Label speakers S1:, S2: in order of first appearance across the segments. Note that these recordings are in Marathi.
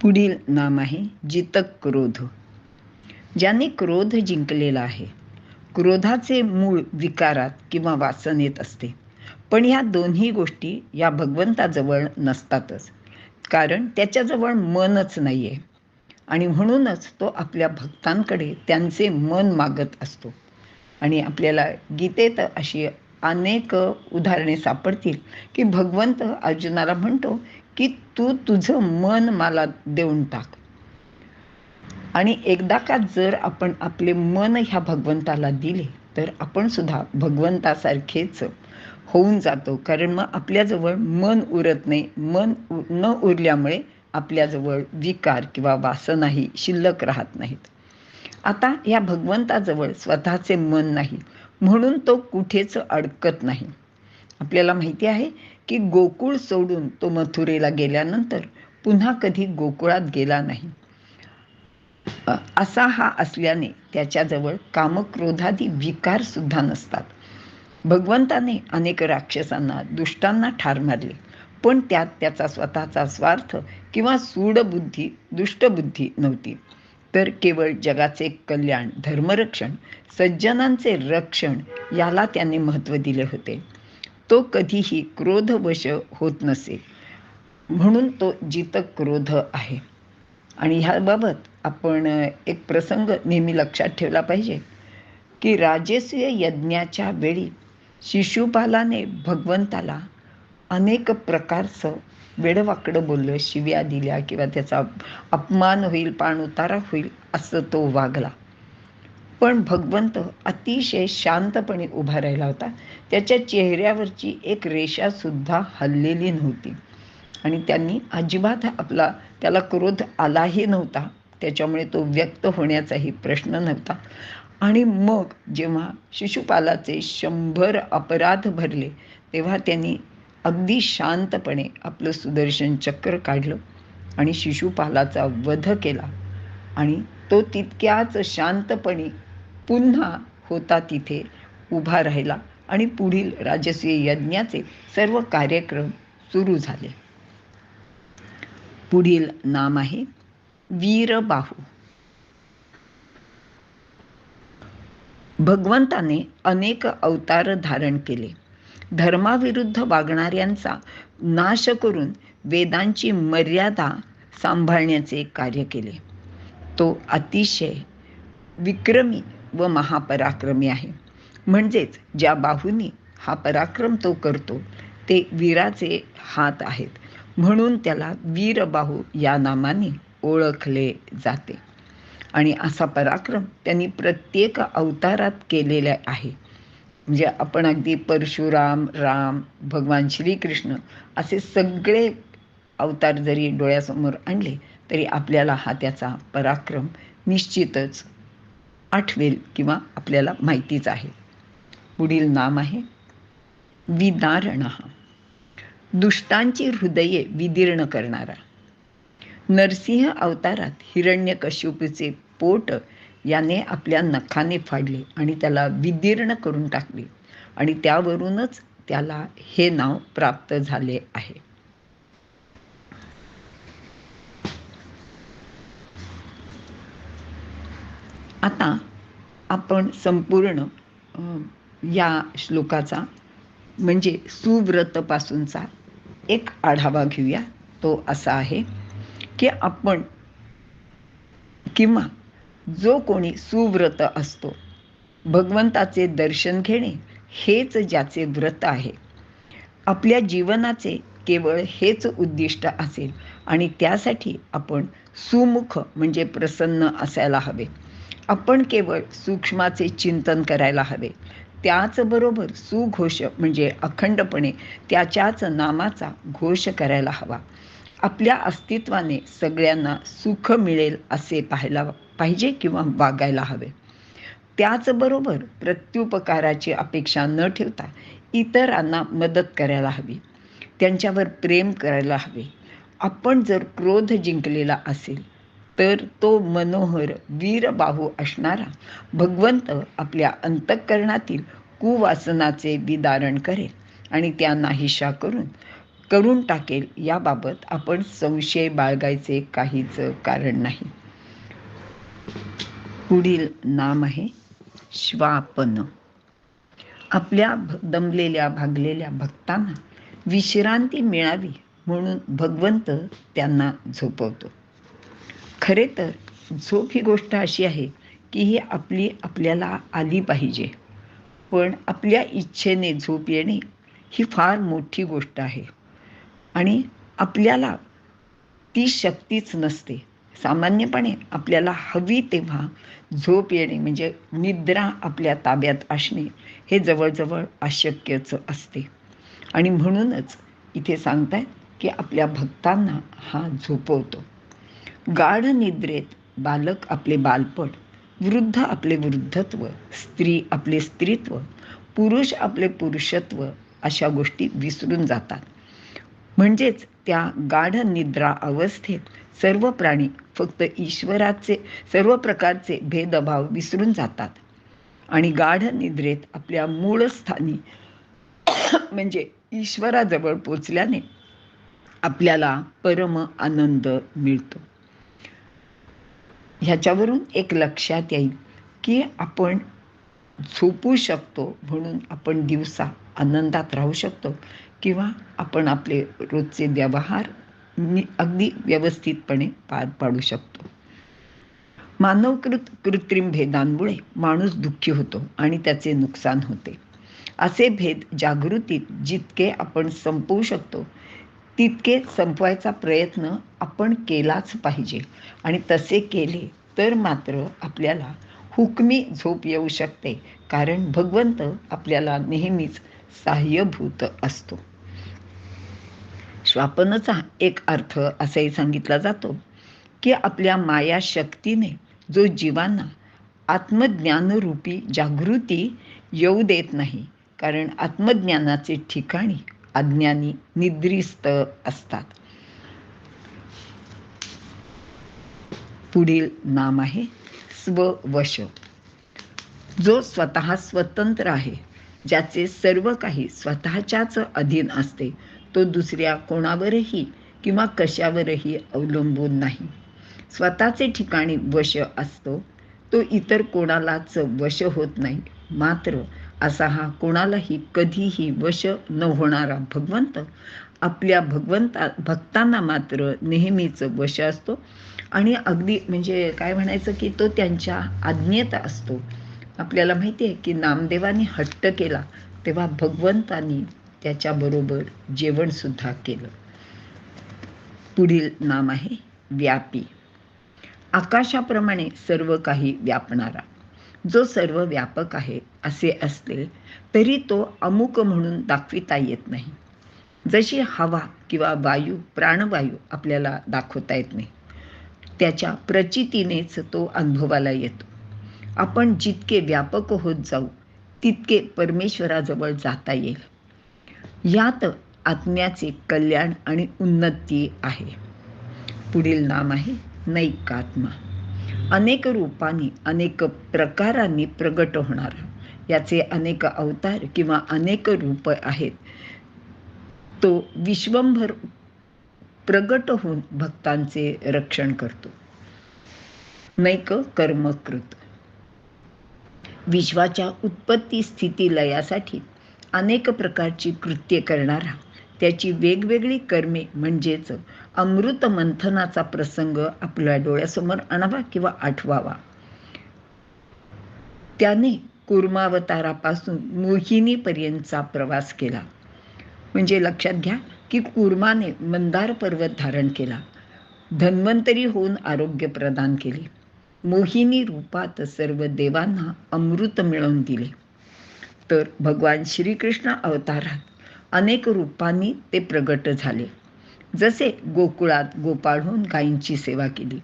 S1: पुढील नाम आहे जितक क्रोध. ज्याने क्रोध जिंकलेला आहे क्रोधाचे मूळ विकारात किंवा वासनेत असते. पण या दोन्ही गोष्टी या भगवंताजवळ नसतातच. कारण त्याच्याजवळ मनच नाही आहे आणि म्हणूनच तो आपल्या भक्तांकडे त्यांचे मन मागत असतो. आणि आपल्याला गीतेत अशी अनेक उदाहरणे सापडतील की भगवंत अर्जुनाला म्हणतो की तू तुझं मन मला देऊन टाक. आणि एकदा का जर आपण आपले मन ह्या भगवंताला दिले तर आपण सुद्धा भगवंतासारखेच होऊन जातो. कारण मग आपल्याजवळ मन उरत नाही. मन न उरल्यामुळे आपल्याजवळ विकार किंवा वासनाही शिल्लक राहत नाहीत. आता या भगवंताजवळ स्वतःचे मन नाही. म्हणून तो कुठेच अडकत नाही. आपल्याला माहिती आहे की गोकुळ सोडून तो मथुरेला गेल्यानंतर पुन्हा कधी गोकुळात गेला नाही. असा हा असल्याने त्याच्याजवळ कामक्रोधादी विकार सुद्धा नसतात. भगवंताने अनेक राक्षसांना दुष्टांना ठार मारले पण त्यात त्याचा स्वतःचा स्वार्थ किंवा सूडबुद्धी दुष्टबुद्धी नव्हती. तर केवळ जगाचे कल्याण धर्मरक्षण सज्जनांचे रक्षण याला त्याने महत्त्व दिले होते. तो कधीही क्रोधवश होत नसे म्हणून तो जितक क्रोध आहे. आणि ह्याबाबत आपण एक प्रसंग नेहमी लक्षात ठेवला पाहिजे की राजस्वीय यज्ञाच्या वेळी शिशुपालाने भगवंताला अनेक प्रकारचं वेडवाकडं बोललं शिव्या दिल्या किंवा त्याचा अपमान होईल पाण उतारा होईल असं तो वागला. पण भगवंत अतिशय शांतपणे उभा राहिला होता. त्याच्या चेहऱ्यावरची एक रेषासुद्धा हललेली नव्हती. आणि त्यांनी अजिबात आपला त्याला क्रोध आलाही नव्हता. त्याच्यामुळे तो व्यक्त होण्याचाही प्रश्न नव्हता. आणि मग जेव्हा शिशुपालाचे शंभर अपराध भरले तेव्हा त्यांनी अगदी शांतपणे आपलं सुदर्शन चक्र काढलं आणि शिशुपालाचा वध केला. आणि तो तितक्याच शांतपणे पुन्हा होता तिथे उभा राहिला आणि पुढील राजस्वीय यज्ञाचे सर्व कार्यक्रम सुरू झाले. पुढील नाम आहे वीरबाहू. भगवंताने अनेक अवतार धारण केले. धर्माविरुद्ध वागणाऱ्यांचा नाश करून वेदांची मर्यादा सांभाळण्याचे कार्य केले. तो अतिशय विक्रमी व महापराक्रमी आहे. म्हणजेच ज्या बाहूंनी हा पराक्रम तो करतो ते वीराचे हात आहेत. म्हणून त्याला वीरबाहू या नामाने ओळखले जाते. आणि असा पराक्रम त्यांनी प्रत्येक अवतारात केलेला आहे. म्हणजे आपण अगदी परशुराम राम भगवान श्रीकृष्ण असे सगळे अवतार जरी डोळ्यासमोर आणले तरी आपल्याला हा त्याचा पराक्रम निश्चितच आठवेल किंवा आपल्याला माहितीच आहे. पुढील नाम आहे विदारण दुष्टांची हृदये विदीर्ण करणारा. नरसिंह अवतारात हिरण्यकश्यपूचे पोट याने आपल्या नखाने फाडले आणि त्याला विदीर्ण करून टाकले आणि त्यावरूनच त्याला हे नाव प्राप्त झाले आहे. आता आपण संपूर्ण या श्लोकाचा म्हणजे सुव्रतपासूनचा एक आढावा घेऊया. तो असा आहे की आपण किंवा जो कोणी सुव्रत असतो भगवंताचे दर्शन घेणे हेच ज्याचे व्रत आहे. आपल्या जीवनाचे केवळ हेच उद्दिष्ट असेल आणि त्यासाठी आपण सुमुख म्हणजे प्रसन्न असायला हवे. आपण केवळ सूक्ष्माचे चिंतन करायला हवे. त्याचबरोबर सुघोष म्हणजे अखंडपणे त्याच्याच नामाचा घोष करायला हवा. आपल्या अस्तित्वाने सगळ्यांना सुख मिळेल असे पाहायला पाहिजे किंवा वागायला हवे. त्याचबरोबर प्रत्युपकाराची अपेक्षा न ठेवता इतरांना मदत करायला हवी. त्यांच्यावर प्रेम करायला हवे. आपण जर क्रोध जिंकलेला असेल तर तो मनोहर वीरबाहू असणारा. भगवंत आपल्या अंतःकरणातील कुवासनाचे विदारण करेल आणि त्या नाहीशा करून करून टाकेल याबाबत आपण संशय बाळगायचे काहीच कारण नाही. पुढील नाम आहे श्वापन. आपल्या दमलेल्या भागलेल्या भक्तांना विश्रांती मिळावी म्हणून भगवंत त्यांना झोपवतो. खरे तर झोप ही गोष्ट अशी आहे की ही आपली आपल्याला आली पाहिजे. पण आपल्या इच्छेने झोप येणे ही फार मोठी गोष्ट आहे. आणि आपल्याला ती शक्तीच नसते. सामान्यपणे आपल्याला हवी तेव्हा झोप येणे म्हणजे निद्रा आपल्या ताब्यात असणे हे जवळजवळ अशक्यच असते. आणि म्हणूनच इथे सांगतायत की आपल्या भक्तांना हा झोपवतो. गाढ निद्रेत बालक आपले बालपण वृद्ध आपले वृद्धत्व स्त्री आपले स्त्रीत्व पुरुष आपले पुरुषत्व अशा गोष्टी विसरून जातात. म्हणजेच त्या गाढ निद्रा अवस्थेत सर्व प्राणी फक्त ईश्वराचे सर्व प्रकारचे भेदभाव विसरून जातात. आणि गाढ निद्रेत आपल्या मूळ स्थानी म्हणजे ईश्वराजवळ पोचल्याने आपल्याला परम आनंद मिळतो. ह्याच्यावरून एक लक्षात येईल की आपण झोपू शकतो म्हणून आपण दिवसा आनंदात राहू शकतो किंवा आपण आपले रोजचे व्यवहार अगदी व्यवस्थितपणे पार पाडू शकतो. मानवकृत कृत्रिम भेदांमुळे माणूस दुःखी होतो आणि त्याचे नुकसान होते. असे भेद जागृतीत जितके आपण संपवू शकतो तितके संपवायचा प्रयत्न आपण केलाच पाहिजे. आणि तसे केले तर मात्र आपल्याला हुकमी झोप येऊ शकते. कारण भगवंत आपल्याला नेहमीच सहाय्यभूत असतो. श्वापनचा एक अर्थ असाही सांगितला जातो की आपल्या माया शक्तीने जो जीवांना आत्मज्ञानरूपी जागृती येऊ देत नाही. कारण आत्मज्ञानाचे ठिकाणी अज्ञानी निद्रिस्त असतात. पुढील नाम आहे स्ववश. जो स्वतः स्वतंत्र आहे ज्याचे सर्व काही स्वतःच्याच अधीन असते तो दुसऱ्या कोणावरही किंवा कशावरही अवलंबून नाही. स्वतःचे ठिकाणी वश असतो तो इतर कोणालाच वश होत नाही मात्र असा हा कोणालाही कधीही वश न होणारा भगवंत आपल्या भगवंता भक्तांना मात्र नेहमीच वश असतो. आणि अगदी म्हणजे काय म्हणायचं की तो त्यांच्या आज्ञेत असतो. आपल्याला माहिती आहे की नामदेवाने हट्ट केला तेव्हा भगवंतानी त्याच्याबरोबर जेवणसुद्धा केलं. पुढील नाम आहे व्यापी. आकाशाप्रमाणे सर्व काही व्यापणारा. जो सर्व व्यापक आहे असे असले तरी तो अमुक म्हणून दाखविता येत नाही. जशी हवा किंवा वायू प्राणवायू आपल्याला दाखवता येत नाही त्याच्या प्रचितीनेच तो अनुभवाला येतो. आपण जितके व्यापक होत जाऊ तितके परमेश्वराजवळ जाता येईल. यात आत्म्याचे कल्याण आणि उन्नती आहे. पुढील नाम आहे नैकात्मा. अनेक रूपांनी अनेक प्रकारांनी प्रगट होणार. याचे अनेक अवतार किंवा अनेक रूप आहेत. तो विश्वंभर प्रगट होऊन भक्तांचे रक्षण करतो. नैक कर्मकृत. विश्वाच्या उत्पत्ती स्थिती लयासाठी अनेक प्रकारची कृत्ये करणारा त्याची वेगवेगळी कर्मे म्हणजेच अमृत मंथनाचा प्रसंग आपल्या डोळ्यासमोर आणावा किंवा आठवावा. त्याने कुर्मावतारापासून मोहिनीपर्यंतचा प्रवास केला. म्हणजे लक्षात घ्या की कुर्माने मंदार पर्वत धारण केला. धन्वंतरी होऊन आरोग्य प्रदान केले. मोहिनी रूपात सर्व देवांना अमृत मिळवून दिले. तर भगवान श्रीकृष्ण अवतारात अनेक रूपांनी ते प्रगट झाले. जसे गोकुळात गोपाळ होऊन गायींची सेवा केली.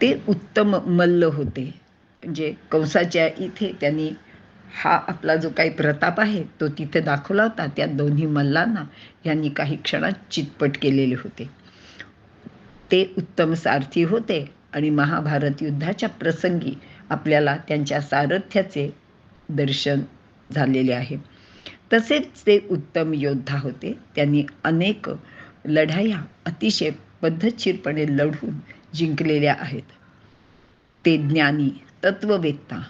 S1: ते उत्तम मल्ल होते. म्हणजे कंसाच्या इथे त्यांनी हा आपला जो काही प्रताप आहे तो तिथे दाखवला होता. त्या दोन्ही मल्लांना यांनी काही क्षणात चितपट केलेले होते. ते उत्तम सारथी होते आणि महाभारत युद्धाच्या प्रसंगी आपल्याला त्यांच्या सारथ्याचे दर्शन झालेले आहे. तसेच ते उत्तम योद्धा होते. त्यांनी अनेक लढाया अतिशय पद्धतशीरपणे लढून जिंकलेल्या आहेत. ते ज्ञानी तत्ववेत्ता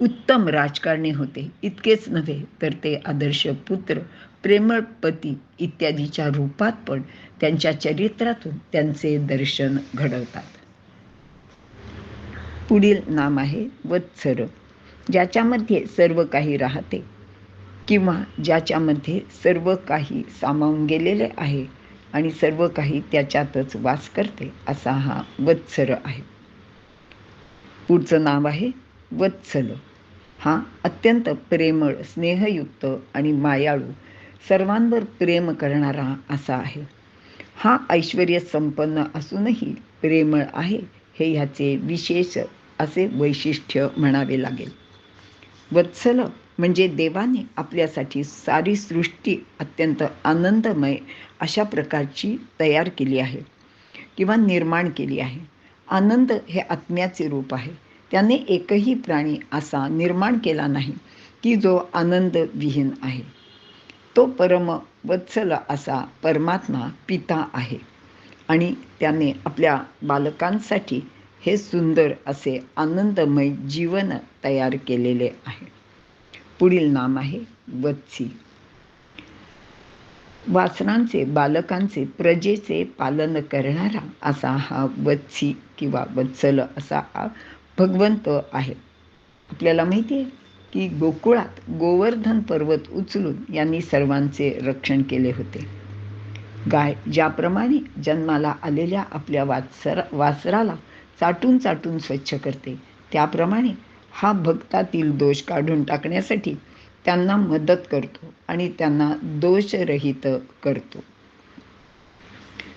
S1: उत्तम राजकारणी होते. इतकेच नव्हे तर ते आदर्श पुत्र प्रेमळ पती इत्यादीच्या रूपात पण त्यांच्या चरित्रातून त्यांचे दर्शन घडवतात. पुढील नाम आहे वत्सर ज्याच्यामध्ये सर्व काही राहते. किंवा ज्याच्यामध्ये सर्व काही सामावून गेलेले आहे आणि सर्व काही त्याच्यातच वास करते असा हा वत्सर आहे. पुढचं नाव आहे वत्सल. हा अत्यंत प्रेमळ स्नेहयुक्त आणि मायाळू सर्वांवर प्रेम करणारा असा आहे. हा ऐश्वर संपन्न असूनही प्रेमळ आहे हे ह्याचे विशेष असे वैशिष्ट्य म्हणावे लागेल. वत्सल म्हणजे देवाने आपल्यासाठी सारी सृष्टी अत्यंत आनंदमय अशा प्रकारची तयार केली आहे किंवा निर्माण केली आहे. आनंद हे आत्म्याचे रूप आहे. त्याने एकही प्राणी असा निर्माण केला नाही की जो आनंद विहीन आहे. तो परम वत्सल असा परमात्मा पिता आहे आणि त्याने आपल्या बालकांसाठी हे सुंदर असे आनंदमय जीवन तयार केलेले आहे. पुढील नाम आहे वत्सी. वासरांचे बालकांचे प्रजेचे पालन करणारा असा हा वत्सी किंवा वत्सल असा हा भगवंत आहे. आपल्याला माहिती आहे की गोकुळात गोवर्धन पर्वत उचलून यांनी सर्वांचे रक्षण केले होते. गाय ज्याप्रमाणे जन्माला आलेल्या आपल्या वासरा वासराला चाटून चाटून स्वच्छ करते त्याप्रमाणे हा भक्तातील दोष काढून टाकण्यासाठी त्यांना मदत करतो आणि त्यांना दोषरहित करतो.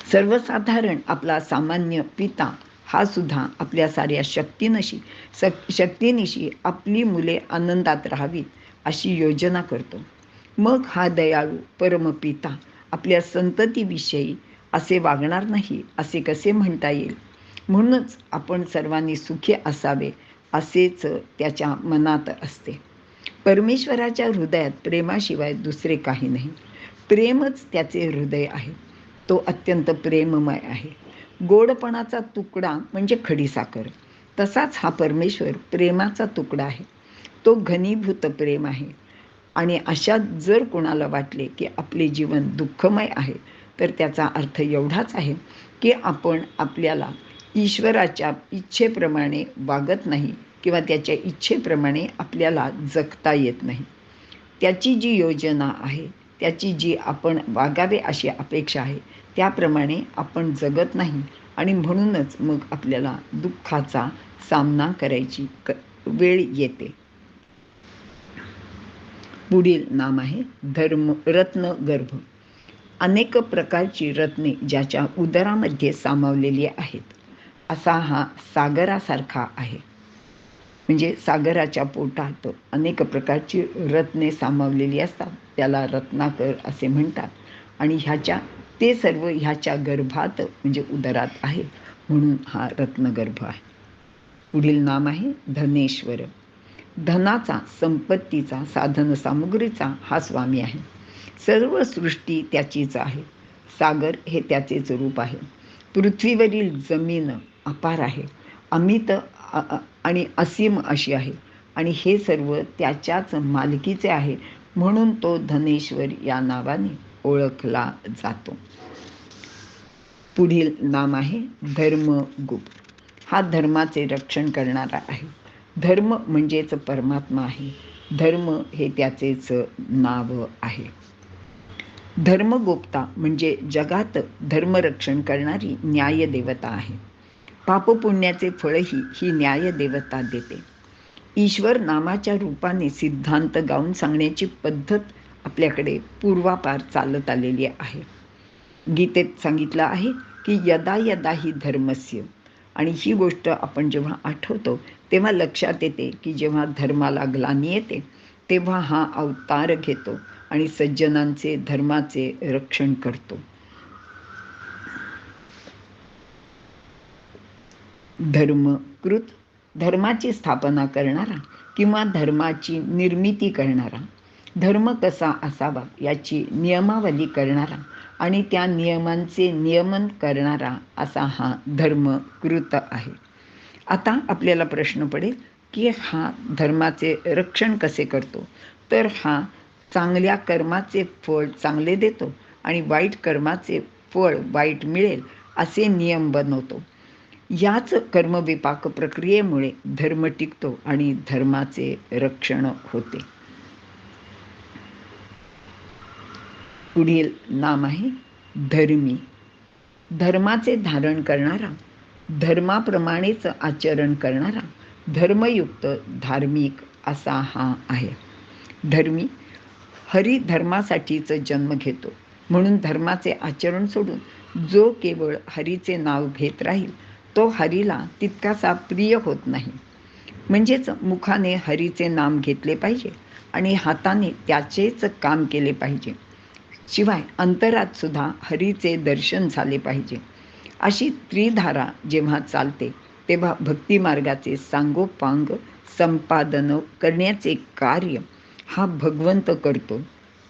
S1: सर्वसाधारण आपला सामान्य पिता हा सुद्धा आपल्या साऱ्या शक्तीनशी सक शक्तीनिशी आपली मुले आनंदात राहावीत अशी योजना करतो. मग हा दयाळू परमपिता आपल्या संततीविषयी असे वागणार नाही असे कसे म्हणता येईल? म्हणूनच आपण सर्वांनी सुखी असावे असेच त्याच्या मनात असते. परमेश्वराच्या हृदयात प्रेमाशिवाय दुसरे काही नाही. प्रेमच त्याचे हृदय आहे. तो अत्यंत प्रेममय आहे. गोडपणाचा तुकडा म्हणजे खडीसाखर. तसाच हा परमेश्वर प्रेमाचा तुकडा आहे. तो घनीभूत प्रेम आहे. आणि अशा जर कोणाला वाटले की आपले जीवन दुःखमय आहे तर त्याचा अर्थ एवढाच आहे की आपण आपल्याला ईश्वराच्या इच्छेप्रमाणे वागत नाही किंवा त्याच्या इच्छेप्रमाणे आपल्याला जगता येत नाही. त्याची जी योजना आहे त्याची जी आपण वागावे अशी अपेक्षा आहे त्याप्रमाणे आपण जगत नाही आणि म्हणूनच मग आपल्याला दुःखाचा सामना करायची क वेळ येते. पुढील नाम आहे धर्म रत्न गर्भ. अनेक प्रकारची रत्ने ज्याच्या उदरामध्ये सामावलेली आहेत. असा हा सागरासारखा आहे. म्हणजे सागराच्या पोटात अनेक प्रकारची रत्ने सामावलेली असतात. त्याला रत्नाकर असे म्हणतात. आणि ह्याच्या ते सर्व ह्याच्या गर्भात म्हणजे उदरात आहे म्हणून हा रत्नगर्भ आहे. पुढील नाम आहे धनेश्वर. धनाचा संपत्तीचा साधन सामुग्रीचा हा स्वामी आहे. सर्व सृष्टी त्याचीच आहे. सागर हे त्याचेच रूप आहे. पृथ्वीवरील जमीन अपार आहे. अमित आणि असीम अशी आहे. आणि हे सर्व त्याच्याच मालकीचे आहे. म्हणून तो धनेश्वर या नावाने ओळखला जातो. पुढील नाम आहे धर्मगुप्त. हा धर्माचे रक्षण करणारा आहे. धर्म म्हणजेच परमात्मा आहे. धर्म हे त्याचेच नाव आहे. धर्मगुप्ता म्हणजे जगात धर्मरक्षण करणारी न्यायदेवता आहे. पापपुण्याचे फळही ही न्यायदेवता देते. ईश्वर नामाच्या रूपाने सिद्धांत गाऊन सांगण्याची पद्धत आपल्याकडे पूर्वापार चालत आलेली आहे. गीतेत सांगितलं आहे की यदा यदा ही धर्मस्य. आणि ही गोष्ट आपण जेव्हा आठवतो तेव्हा लक्षात येते की जेव्हा धर्माला ग्लानी येते तेव्हा हा अवतार घेतो आणि सज्जनांचे धर्माचे रक्षण करतो. धर्मकृत धर्माची स्थापना करणारा किंवा धर्माची निर्मिती करणारा धर्म कसा असावा याची नियमावली करणारा आणि त्या नियमांचे नियमन करणारा असा हा धर्मकृत आहे. आता आपल्याला प्रश्न पडेल की हा धर्माचे रक्षण कसे करतो? तर हा चांगल्या कर्माचे फळ चांगले देतो आणि वाईट कर्माचे फळ वाईट मिळेल असे नियम बनवतो. याच कर्मविपाक प्रक्रियेमुळे धर्म टिकतो आणि धर्माचे रक्षण होते. पुढील नाम आहे धर्मी. धर्माचे धारण करणारा धर्माप्रमाणेच आचरण करणारा धर्मयुक्त धार्मिक असा हा आहे. धर्मी हरी धर्मासाठीच जन्म घेतो. म्हणून धर्माचे आचरण सोडून जो केवळ हरीचे नाव घेत राहील तो हरीला तितकासा प्रिय होत नाही. म्हणजेच मुखाने हरीचे नाम घेतले पाहिजे आणि हाताने त्याचेच काम केले पाहिजे. शिवाय अंतरात सुद्धा हरीचे दर्शन झाले पाहिजे. अशी त्रिधारा जेव्हा चालते तेव्हा भक्तिमार्गाचे सांगोपांग संपादन करण्याचे कार्य हा भगवंत करतो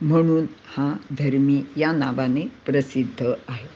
S1: म्हणून हा धर्मी या नावाने प्रसिद्ध आहे.